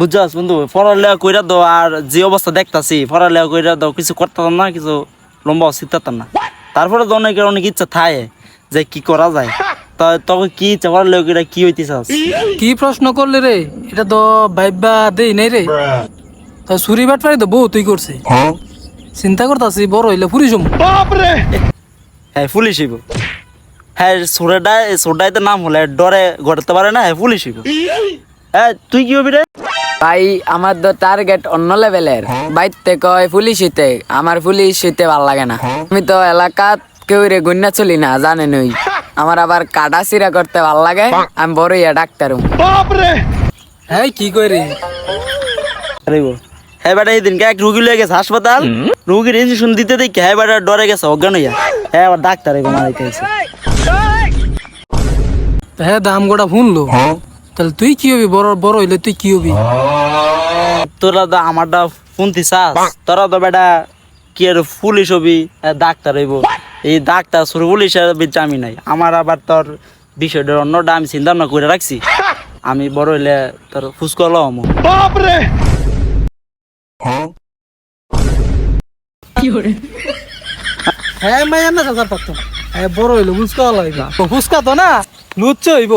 বুঝছস বন্ধু পড়ালেখা কইরা দাও আর যে অবস্থা দেখতাছি পড়ালেখা কইরা দাও কিছু করতাম না কিছু লম্বা শিখতাম না। তারপরে তো অনেকের অনেক ইচ্ছা থাকে যে কি করা যায়। তা তবে কি ইচ্ছা পড়ালেখা কইরা কি হইতে চাস কি প্রশ্ন করলে রে? এটা তো ভাইবা দেই নাই রে। তা চুরি বাট পারি তো বউ তুই করছে। চিন্তা করতাছি বড় হইলে ফুরি জম। হ্যাঁ পুলিশ হইব। হ্যাঁ সোডাটা সোডাইতে নাম হলে ডরে গড়তে পারে না হ্যাঁ পুলিশ হইব। হ্যাঁ তুই কি হবি রে? ভাই আমার তো টার্গেট অন্য লেভেলের বাইতে কয় পুলিশ হইতে আমার পুলিশ হইতে ভালো লাগে না। আমি তো এলাকাত কেউ রে গুন্না চলি না জানে নই। আমার আবার কাটা চিরা করতে ভালো লাগে আমি বড় ইয়া ডাক্তার হই। হ্যাঁ কি কই রে আরে বল হ্যাঁ বেটা এই দিনকে এক রুগী লয়ে গেছে হাসপাতাল। রুগীর ইঞ্জেকশন দিতে দেখি হ্যাঁ বেটা ডরে গেছে অজ্ঞান হইয়া। হ্যাঁ আবার ডাক্তার এগো মারাইতে হ্যাঁ দাম গোটা শুনলো তাহলে তুই কি হবি? বড় বড় হইলে তুই কি হবি? তোরা তো আমারটা শুনতি চাস? তোরা তো বেটা কি আর পুলিশ হবি? ডাক্তার হইব। এই ডাক্তার শুরু পুলিশের বিচ আমি নাই। আমার আবার তোর বিষয়টার অন্যটা আমি চিন্তা ভাবনা করে রাখছি। আমি বড় হইলে তোর ফুসকল হম। হ্যাঁ মাইয়া না চাচার পারতাম হ্যাঁ বড় হইল ফুচকা লাগবে ফুচকা তো না লুচ্ছ হইব।